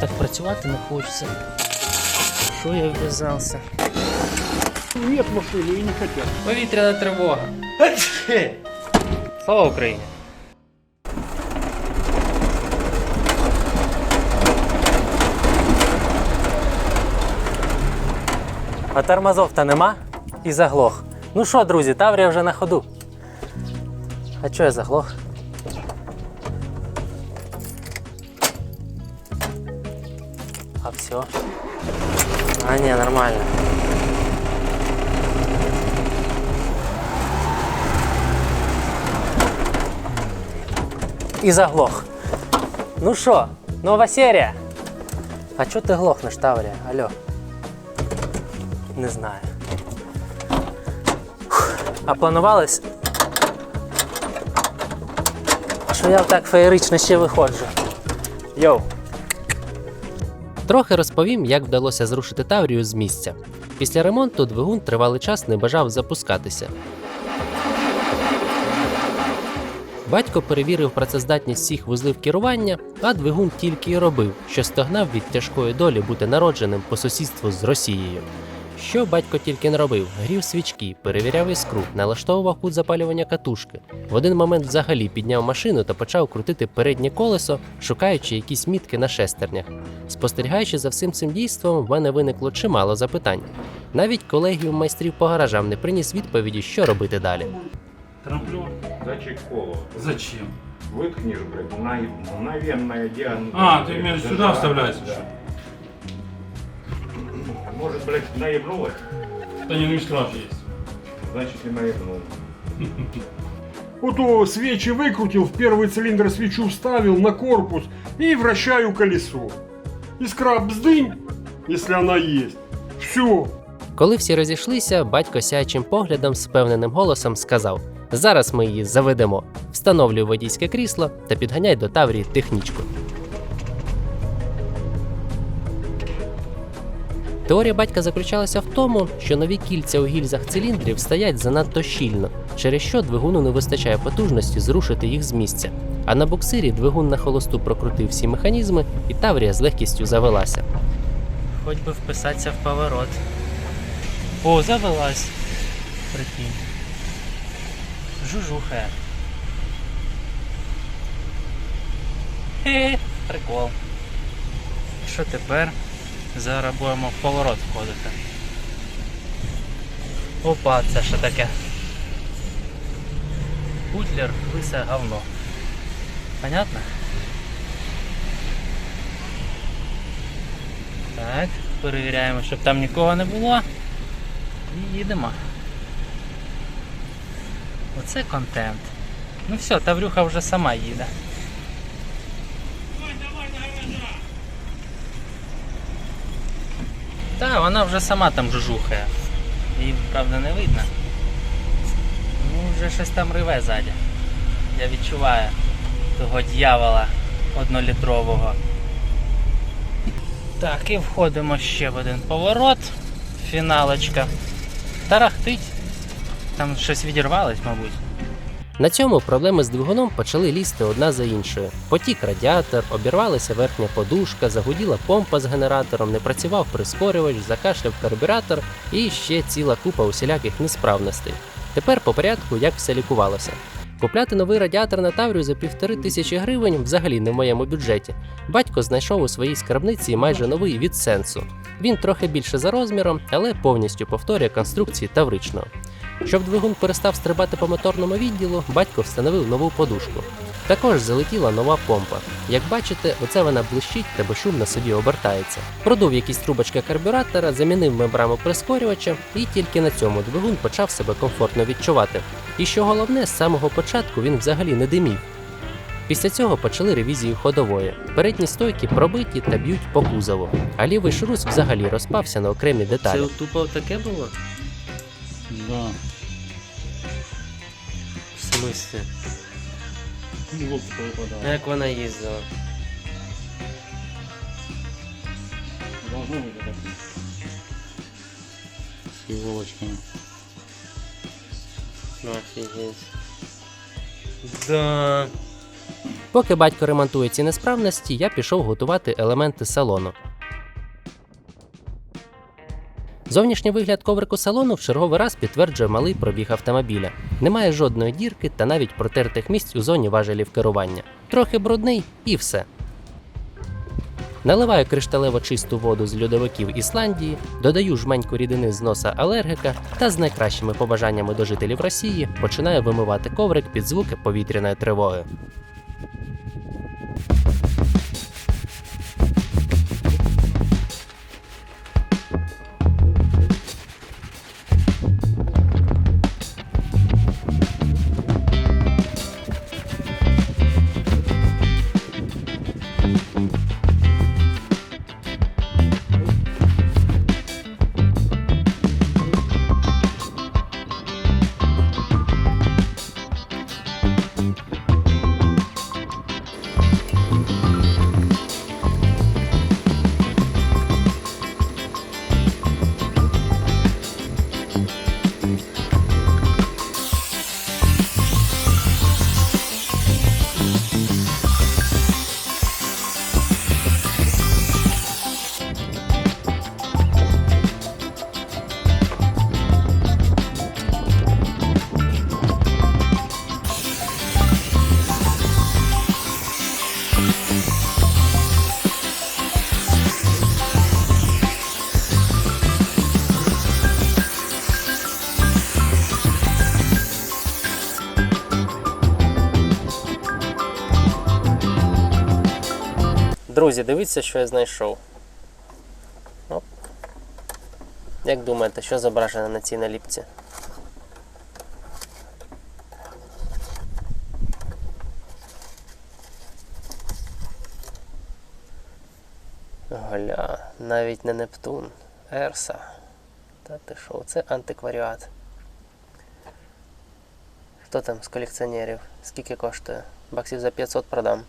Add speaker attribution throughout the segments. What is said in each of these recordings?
Speaker 1: так працювати не хочеться. Що я вв'язався?
Speaker 2: Нет машины и не хотят.
Speaker 1: Повітряна тривога. Слава Україні! А тормозов-то нема і заглох. Ну що, друзі, Таврія вже на ходу. А чого я заглох? Все. А, не, нормально. І заглох. Ну що, нова серія? А чого ти глохнеш, Таврія? Алло. Не знаю. А планувалось? Що я так феєрично ще виходжу. Йоу. Трохи розповім, як вдалося зрушити Таврію з місця. Після ремонту двигун тривалий час не бажав запускатися. Батько перевірив працездатність всіх вузлів керування, а двигун тільки й робив, що стогнав від тяжкої долі бути народженим по сусідству з Росією. Що батько тільки не робив: грів свічки, перевіряв іскру, налаштовував кут запалювання катушки. В один момент взагалі підняв машину та почав крутити переднє колесо, шукаючи якісь мітки на шестернях. Спостерігаючи за всім цим дійством, в мене виникло чимало запитань. Навіть колегіум майстрів по гаражам не приніс відповіді, що робити далі.
Speaker 2: Трамплер.
Speaker 3: Датчик кола.
Speaker 2: Зачем?
Speaker 3: Выткнешь, блядь, на, мгновенная диагноз.
Speaker 2: А, ты имеешь сюда вставляешь?
Speaker 3: Да. Может, блядь, наебнулась?
Speaker 2: Да не, ну и штраф есть.
Speaker 3: Значит, не наебнул.
Speaker 4: Вот о, свечи выкрутил, в первый цилиндр свечу вставил на корпус и вращаю колесо. Искра бздынь, если она есть. Все.
Speaker 1: Коли всі розійшлися, батько сяючим поглядом з впевненим голосом сказав: Зараз ми її заведемо. Встановлюй водійське крісло та підганяй до Таврії технічку. Теорія батька заключалася в тому, що нові кільця у гільзах циліндрів стоять занадто щільно, через що двигуну не вистачає потужності зрушити їх з місця. А на буксирі двигун на холосту прокрутив всі механізми, і Таврія з легкістю завелася. Хоч би вписатися в поворот. О, завелась. Прикинь. Жужухає. Хе, прикол. Що тепер? Зараз будемо в поворот входити. Опа, це що таке? Путлер лисе говно. Понятно? Так, перевіряємо, щоб там нікого не було. І їдемо. Оце контент. Ну все, Таврюха вже сама їде. Так, вона вже сама там жужухає. Її, правда, не видно. Ну, вже щось там риве ззаді. Я відчуваю того дьявола однолітрового. Так, і входимо ще в один поворот. Фіналочка. Тарахтить. Там щось відірвалось, мабуть. На цьому проблеми з двигуном почали лізти одна за іншою. Потік радіатор, обірвалася верхня подушка, загуділа помпа з генератором, не працював прискорювач, закашляв карбюратор і ще ціла купа усіляких несправностей. Тепер по порядку, як все лікувалося. Купляти новий радіатор на Таврію за півтори тисячі гривень взагалі не в моєму бюджеті. Батько знайшов у своїй скарбниці майже новий від сенсу. Він трохи більше за розміром, але повністю повторює конструкції тавричного. Щоб двигун перестав стрибати по моторному відділу, батько встановив нову подушку. Також залетіла нова помпа. Як бачите, оце вона блищить та безшумно собі обертається. Продув якісь трубочки карбюратора, замінив мембрану прискорювача, і тільки на цьому двигун почав себе комфортно відчувати. І що головне, з самого початку він взагалі не димів. Після цього почали ревізію ходової. Передні стойки пробиті та б'ють по кузову, а лівий шрус взагалі розпався на окремі деталі. Це тупо таке було?
Speaker 2: Да
Speaker 1: В смислі?
Speaker 2: Ну, лоб повыпадал.
Speaker 1: Як вона їздила?
Speaker 2: Должно быть это. С иголочками.
Speaker 1: Ну, офігеть. Да. Поки батько ремонтує ці несправності, я пішов готувати елементи салону. Зовнішній вигляд коврику салону в черговий раз підтверджує малий пробіг автомобіля. Немає жодної дірки та навіть протертих місць у зоні важелів керування. Трохи брудний і все. Наливаю кришталево чисту воду з льодовиків Ісландії, додаю жменьку рідини з носа алергіка та з найкращими побажаннями до жителів Росії починаю вимивати коврик під звуки повітряної тривоги. Друзі, дивіться, що я знайшов. Оп. Як думаєте, що зображено на цій наліпці? Гля, навіть не Нептун. Ерса. Та ти що, це антикваріат. Хто там з колекціонерів? Скільки коштує? Баксів за 500 продам.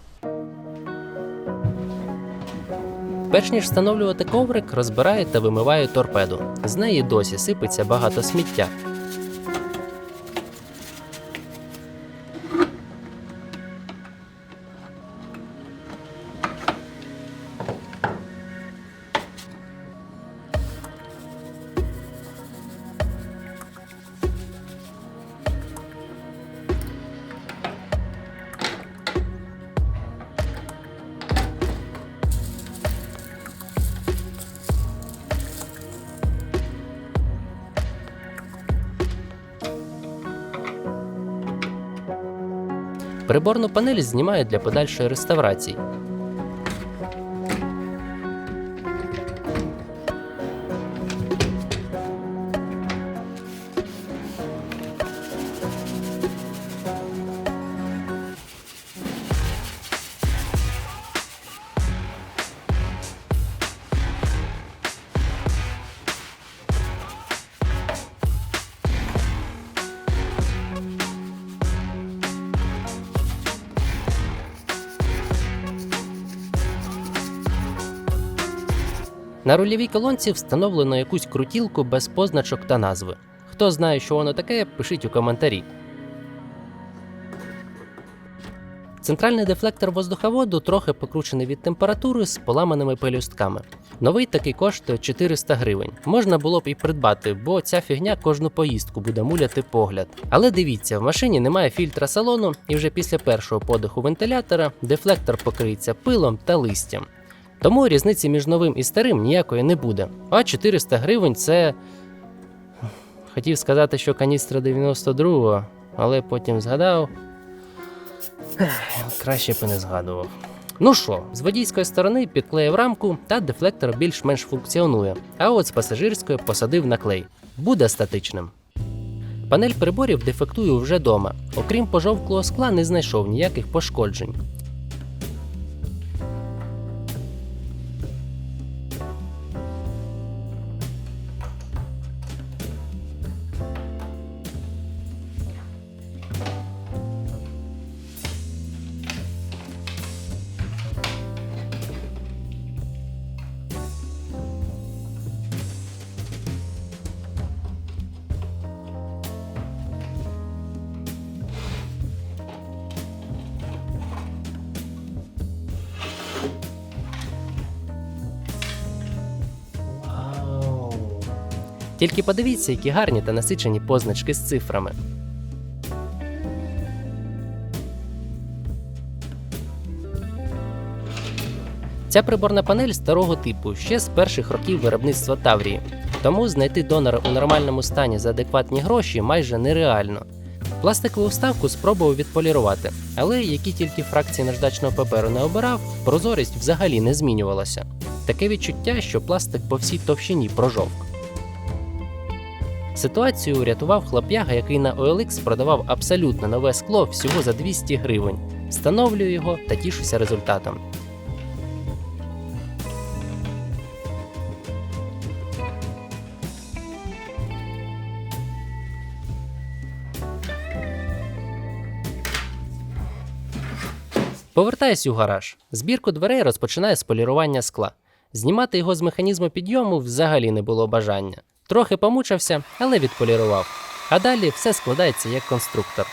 Speaker 1: Перш ніж встановлювати коврик, розбираю та вимиваю торпеду. З неї досі сипеться багато сміття. Приборну панель знімають для подальшої реставрації. На рульовій колонці встановлено якусь крутілку без позначок та назви. Хто знає, що воно таке, пишіть у коментарі. Центральний дефлектор воздуховоду трохи покручений від температури з поламаними пелюстками. Новий такий коштує 400 гривень. Можна було б і придбати, бо ця фігня кожну поїздку буде муляти погляд. Але дивіться, в машині немає фільтра салону, і вже після першого подиху вентилятора дефлектор покриється пилом та листям. Тому різниці між новим і старим ніякої не буде. А 400 гривень це. Хотів сказати, що каністра 92-го, але потім згадав. Краще б не згадував. Ну що, з водійської сторони підклеїв рамку, та дефлектор більш-менш функціонує. А от з пасажирської посадив на клей. Буде статичним. Панель приборів дефектую вже дома. Окрім пожовклого скла, не знайшов ніяких пошкоджень. Тільки подивіться, які гарні та насичені позначки з цифрами. Ця приборна панель старого типу ще з перших років виробництва Таврії, тому знайти донора у нормальному стані за адекватні гроші майже нереально. Пластикову вставку спробував відполірувати, але які тільки фракції наждачного паперу не обирав, прозорість взагалі не змінювалася. Таке відчуття, що пластик по всій товщині прожовк. Ситуацію урятував хлоп'яга, який на OLX продавав абсолютно нове скло всього за 200 гривень. Встановлюю його та тішуся результатом. Повертаюсь у гараж. Збірку дверей розпочинаю з полірування скла. Знімати його з механізму підйому взагалі не було бажання. Трохи помучився, але відполірував. А далі все складається як конструктор.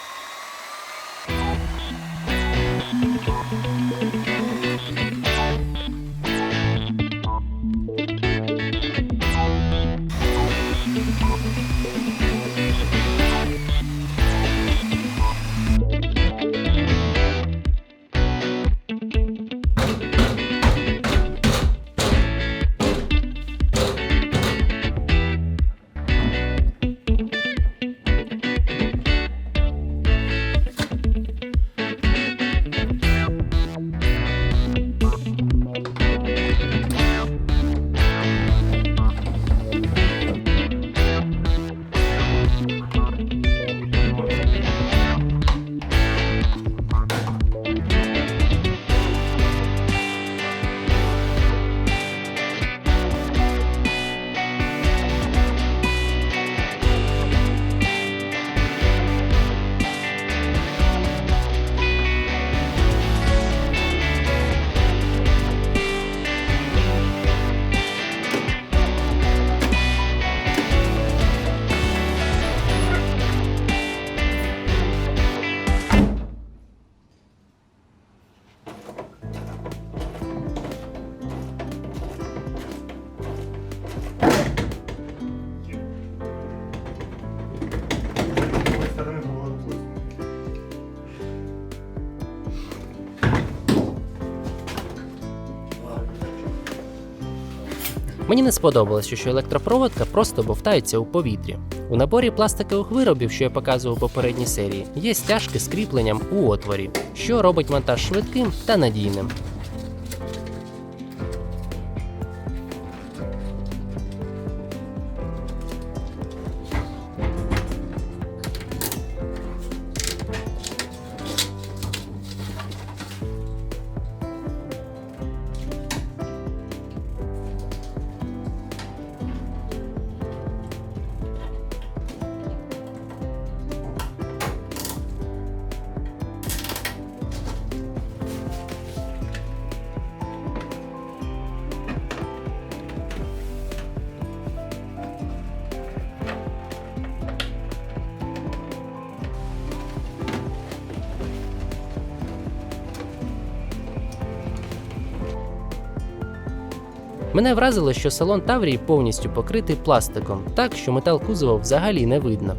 Speaker 1: Мені не сподобалося, що електропроводка просто бовтається у повітрі. У наборі пластикових виробів, що я показував у попередній серії, є стяжки з кріпленням у отворі, що робить монтаж швидким та надійним. Мене вразило, що салон Таврії повністю покритий пластиком, так що метал кузова взагалі не видно.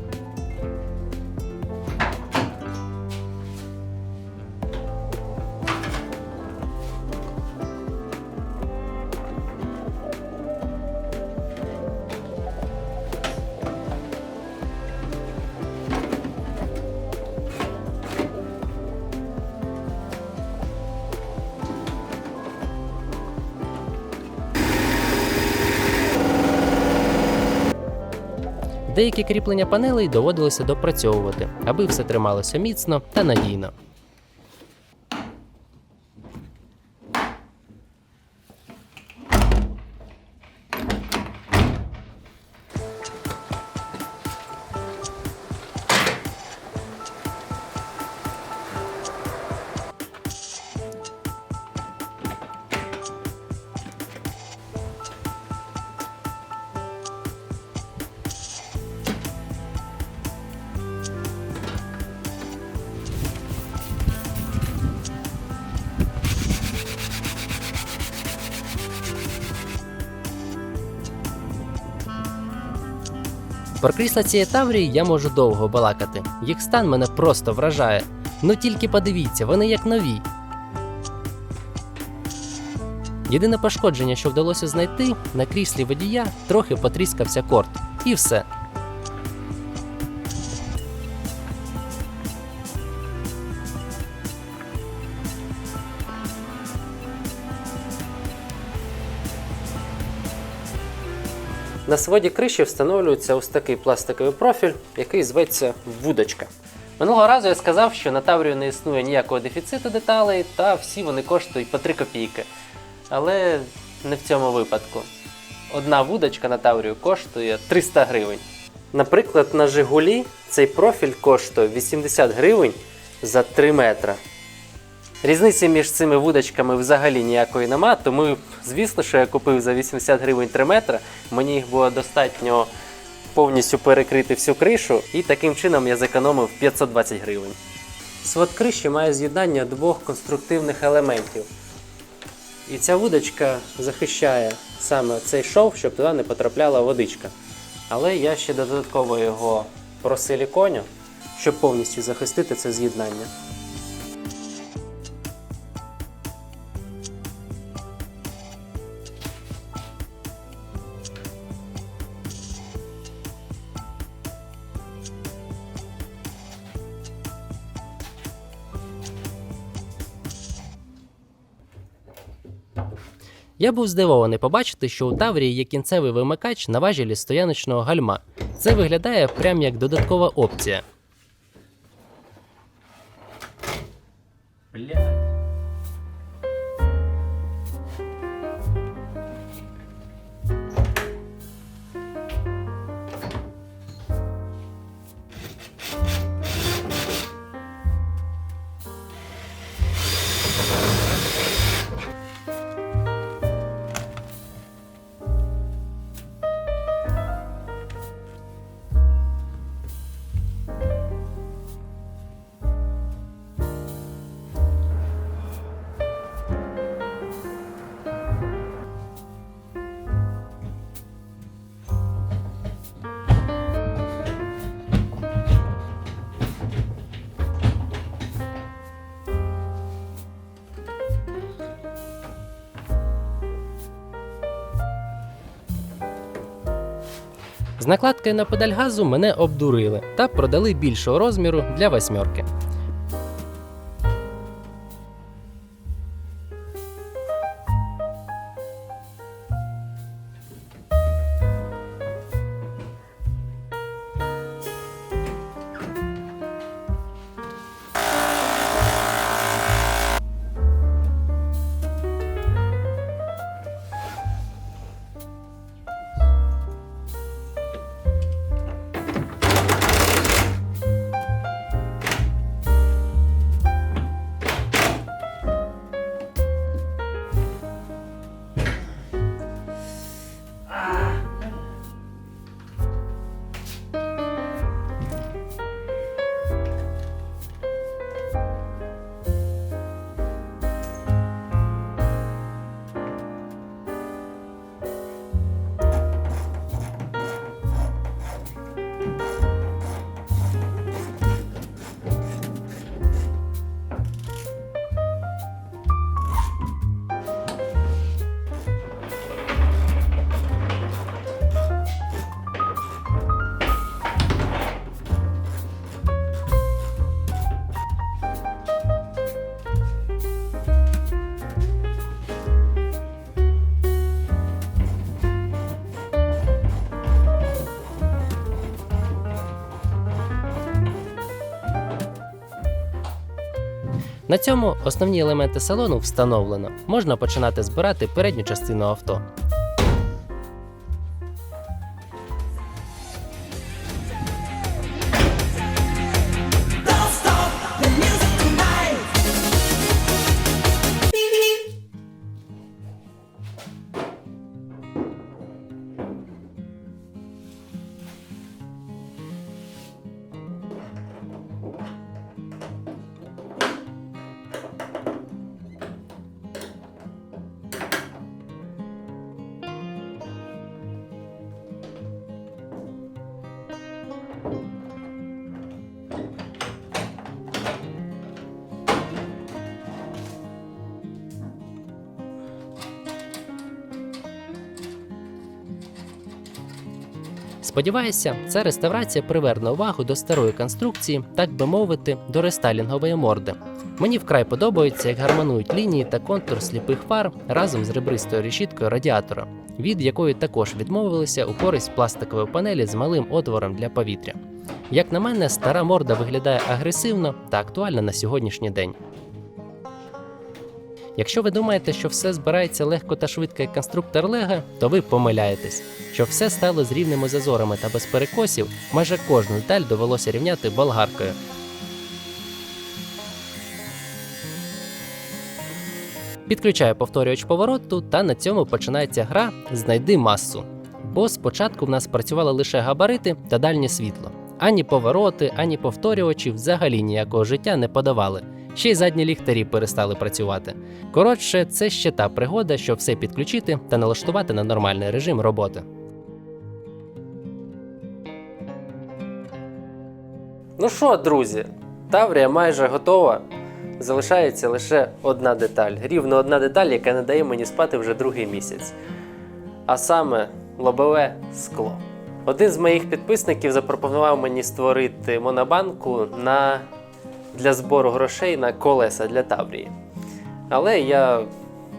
Speaker 1: Деякі кріплення панелей доводилося допрацьовувати, аби все трималося міцно та надійно.
Speaker 5: Про крісла цієї Таврії я можу довго балакати. Їх стан мене просто вражає. Ну тільки подивіться, вони як нові. Єдине пошкодження, що вдалося знайти, на кріслі водія трохи потріскався корт. І все. На своді криші встановлюється ось такий пластиковий профіль, який зветься вудочка. Минулого разу я сказав, що на Таврію не існує ніякого дефіциту деталей, та всі вони коштують по 3 копійки. Але не в цьому випадку. Одна вудочка на Таврію коштує 300 гривень. Наприклад, на Жигулі цей профіль коштує 80 гривень за 3 метра. Різниці між цими вудочками взагалі ніякої нема, тому, звісно, що я купив за 80 гривень 3 метра, мені їх було достатньо повністю перекрити всю кришу, і таким чином я зекономив 520 гривень. Свод криші має з'єднання двох конструктивних елементів. І ця вудочка захищає саме цей шов, щоб туди не потрапляла водичка. Але я ще додатково його просиліконю, щоб повністю захистити це з'єднання. Я був здивований побачити, що у Таврії є кінцевий вимикач на важелі стояночного гальма. Це виглядає прям як додаткова опція. З накладкою на педаль газу мене обдурили та продали більшого розміру для восьмерки. На цьому основні елементи салону встановлено. Можна починати збирати передню частину авто.
Speaker 1: Сподіваюся, ця реставрація приверне увагу до старої конструкції, так би мовити, до рестайлінгової морди. Мені вкрай подобається, як гармонують лінії та контур сліпих фар разом з ребристою решіткою радіатора, від якої також відмовилися у користь пластикової панелі з малим отвором для повітря. Як на мене, стара морда виглядає агресивно та актуальна на сьогоднішній день. Якщо ви думаєте, що все збирається легко та швидко як конструктор Лего, то ви помиляєтесь. Щоб все стало з рівними зазорами та без перекосів, майже кожну деталь довелося рівняти болгаркою. Підключаю повторювач повороту, та на цьому починається гра Знайди масу. Бо спочатку в нас працювали лише габарити та дальнє світло. Ані повороти, ані повторювачі взагалі ніякого життя не подавали. Ще й задні ліхтарі перестали працювати. Коротше, це ще та пригода, щоб все підключити та налаштувати на нормальний режим роботи. Ну що, друзі, Таврія майже готова. Залишається лише одна деталь. Рівно одна деталь, яка не дає мені спати вже другий місяць. А саме лобове скло. Один з моїх підписників запропонував мені створити монобанку на... для збору грошей на колеса для Таврії. Але я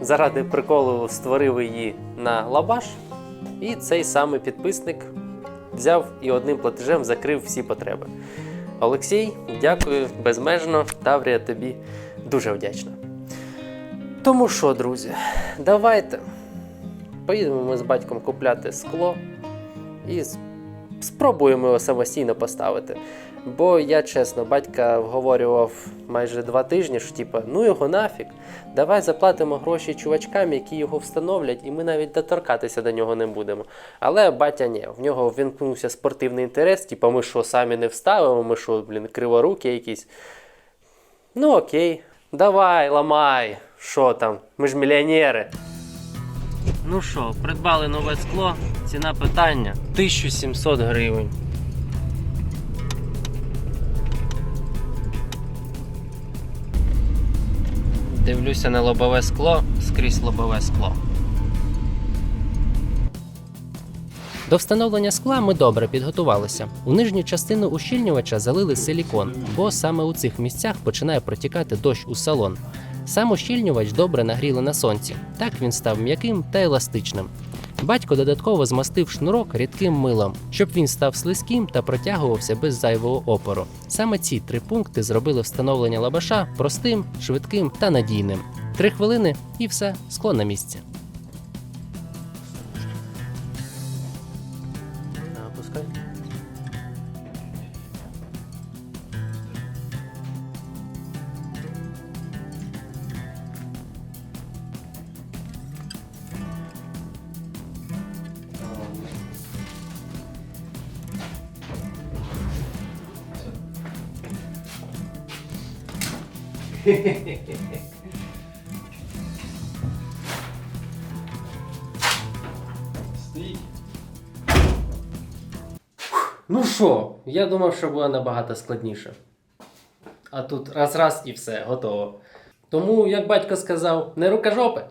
Speaker 1: заради приколу створив її на лабаш, і цей самий підписник взяв і одним платежем закрив всі потреби. Олексій, дякую безмежно. Таврія тобі дуже вдячна. Тому що, друзі, давайте поїдемо ми з батьком купляти скло і спробуємо його самостійно поставити. Бо я чесно, батька вговорював майже два тижні, що типа, ну його нафіг, давай заплатимо гроші чувачкам, які його встановлять, і ми навіть доторкатися до нього не будемо. Але батя ні, в нього ввімкнувся спортивний інтерес, типа ми що самі не вставимо, ми що, блін, криворукі якісь. Ну окей, давай, ламай, що там, ми ж мільйонери. Ну що, придбали нове скло, ціна питання 1700 гривень. Дивлюся на лобове скло, скрізь лобове скло. До встановлення скла ми добре підготувалися. У нижню частину ущільнювача залили силікон, бо саме у цих місцях починає протікати дощ у салон. Сам ущільнювач добре нагріли на сонці. Так він став м'яким та еластичним. Батько додатково змастив шнурок рідким милом, щоб він став слизьким та протягувався без зайвого опору. Саме ці три пункти зробили встановлення лабаша простим, швидким та надійним. Три хвилини і все, скло на місці. Ну що, я думав, що буде набагато складніше. А тут раз-раз і все, готово. Тому, як батько сказав, не рукожопи.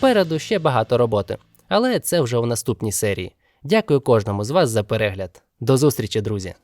Speaker 1: Попереду ще багато роботи, але це вже у наступній серії. Дякую кожному з вас за перегляд. До зустрічі, друзі!